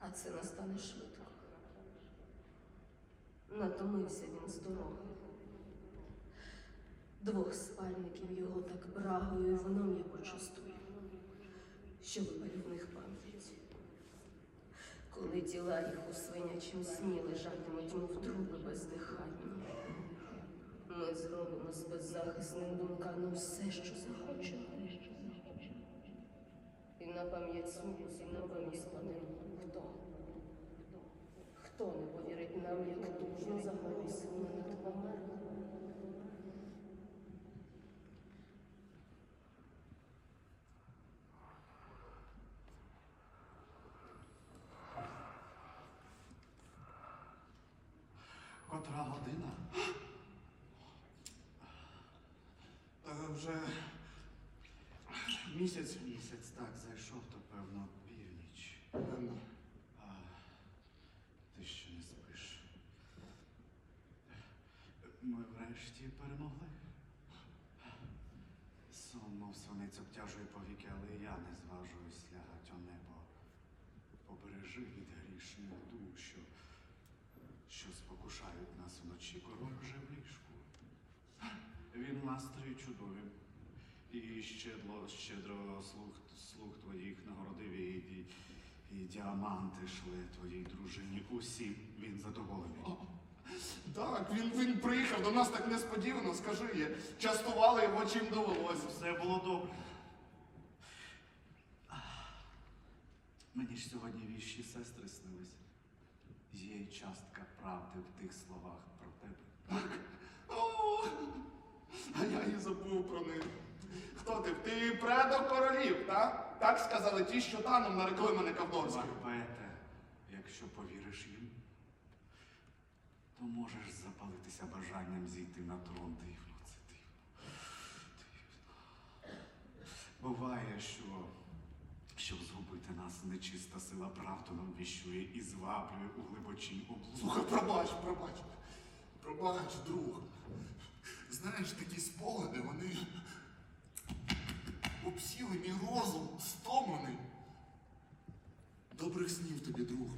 А це настане швидко. Натомився він з дороги. Двох спальників його так брагою і я почастую, що випалю в них пам'ять. Коли тіла їх у свинячім сні лежатимуть, мов труби бездиханні, ми зробимо з беззахисним думками все, що захочемо. І на пам'ять смутку і на вині спадемо. Хто? Хто не повірить нам, як тужно загоросив ми над? Котра година? Е, Вже місяць місяць так зайшов, то певно північ. А ти ще не спиш. Ми врешті перемогли. Сон, мов свинець обтяжує повіки, але я не зважуюсь лягать о небо. Побережи від грішних душ, що спокушають нас вночі, король вже в ліжку. Він настрій чудовим. І щедло, щедро слуг, слуг твоїх нагородив і, і, і діаманти шли твоїй дружині. Усім він задоволений. Так, він, він приїхав до нас так несподівано, скажи є. Частували його чим довелося. Все було добре. Мені ж сьогодні віщі сестри снились. Є частка правди в тих словах про тебе. О, а я і забув про них. Хто ти? Ти предок королів, так? Так сказали ті, що таном нарекли мене Кавдорським. Варпете, якщо повіриш їм, можеш запалитися бажанням зійти на трон дивно. Це дивно. Дивно. Буває, що щоб згубити нас, нечиста сила правду нам віщує і зваблює у глибочій облуді. Слухай, пробач, пробач. Пробач, друг. Знаєш, такі спогади, вони обсіли мій розум, стомлений. Добрих снів тобі, друг.